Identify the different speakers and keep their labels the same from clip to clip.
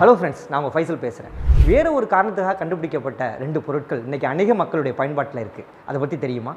Speaker 1: Hello friends நான் உங்கள் ஃபைசல் பேசுகிறேன் வேறு ஒரு காரணத்துக்காக கண்டுபிடிக்கப்பட்ட ரெண்டு பொருட்கள் இன்றைக்கி அநேக மக்களுடைய பயன்பாட்டில் இருக்குது அதை பற்றி தெரியுமா?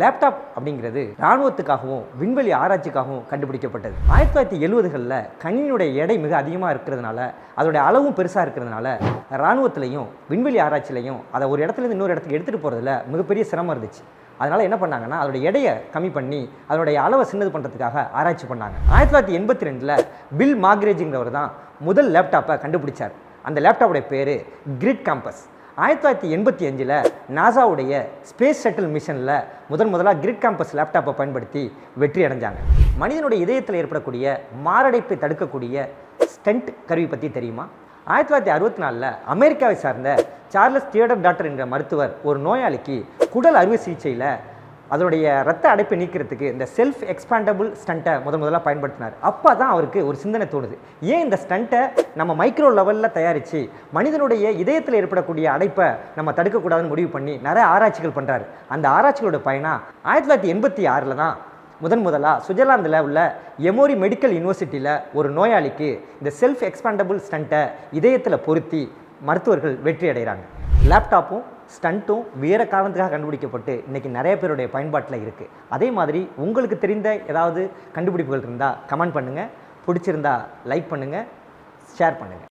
Speaker 1: லேப்டாப் அப்படிங்கிறது இராணுவத்துக்காகவும் விண்வெளி ஆராய்ச்சிக்காகவும் கண்டுபிடிக்கப்பட்டது. ஆயிரத்தி தொள்ளாயிரத்தி எழுபதுகளில் கணினியுடைய எடை மிக அதிகமாக இருக்கிறதுனால அதோடைய அளவும் பெருசாக இருக்கிறதுனால இராணுவத்திலையும் விண்வெளி ஆராய்ச்சிலையும் அதை ஒரு இடத்துலேருந்து இன்னொரு இடத்துக்கு எடுத்துகிட்டு போகிறதுல மிகப்பெரிய சிரமம் இருந்துச்சு. அதனால் என்ன பண்ணாங்கன்னா அதோட எடையை கம்மி பண்ணி அதனுடைய அளவை சின்னது பண்ணுறதுக்காக ஆராய்ச்சி பண்ணாங்க. ஆயிரத்தி தொள்ளாயிரத்தி எண்பத்தி ரெண்டில் பில் மாக்ரேஜிங்கிறவர் தான் முதல் லேப்டாப்பை கண்டுபிடிச்சார். அந்த லேப்டாப்புடைய பேர் கிரிட் கேம்பஸ் ஆயிரத்தி தொள்ளாயிரத்தி எண்பத்தி அஞ்சில் நாசாவுடைய ஸ்பேஸ் ஷட்டில் மிஷனில் முதன் முதலாக கிரிட் கேம்பஸ் லேப்டாப்பை பயன்படுத்தி வெற்றி அடைஞ்சாங்க. மனிதனுடைய இதயத்தில் ஏற்படக்கூடிய மாரடைப்பை தடுக்கக்கூடிய ஸ்டென்ட் கருவி பற்றி தெரியுமா? ஆயிரத்தி தொள்ளாயிரத்தி அறுபத்தி நாலில் அமெரிக்காவை சார்ந்த சார்லஸ் தியேட்டர் டாக்டர் என்ற மருத்துவர் ஒரு நோயாளிக்கு குடல் அறுவை சிகிச்சையில் அதனுடைய ரத்த அடைப்பை நீக்கிறதுக்கு இந்த செல்ஃப் எக்ஸ்பாண்டபிள் ஸ்டண்ட்டை முதன் முதலாக பயன்படுத்தினார். அப்போ தான் அவருக்கு ஒரு சிந்தனை தோணுது. ஏன் இந்த ஸ்டண்ட்டை நம்ம மைக்ரோ லெவலில் தயாரித்து மனிதனுடைய இதயத்தில் ஏற்படக்கூடிய அடைப்பை நம்ம தடுக்கக்கூடாதுன்னு முடிவு பண்ணி நிறைய ஆராய்ச்சிகள் பண்ணுறாரு அந்த ஆராய்ச்சிகளோட பயனாக ஆயிரத்தி தொள்ளாயிரத்தி எண்பத்தி ஆறில் தான் முதன் முதலாக சுவிட்சர்லாந்தில் உள்ள எமோரி மெடிக்கல் யூனிவர்சிட்டியில் ஒரு நோயாளிக்கு இந்த செல்ஃப் எக்ஸ்பாண்டபிள் ஸ்டண்ட்டை இதயத்தில் பொருத்தி மருத்துவர்கள் வெற்றி அடைகிறாங்க லேப்டாப்பும் ஸ்டண்ட்டும் வேறு காரணத்துக்காக கண்டுபிடிக்கப்பட்டு இன்றைக்கி நிறைய பேருடைய பயன்பாட்டில் இருக்குது அதே மாதிரி உங்களுக்கு தெரிந்த ஏதாவது கண்டுபிடிப்புகள் இருந்தால் கமெண்ட் பண்ணுங்கள் பிடிச்சிருந்தா லைக் பண்ணுங்கள் ஷேர் பண்ணுங்கள்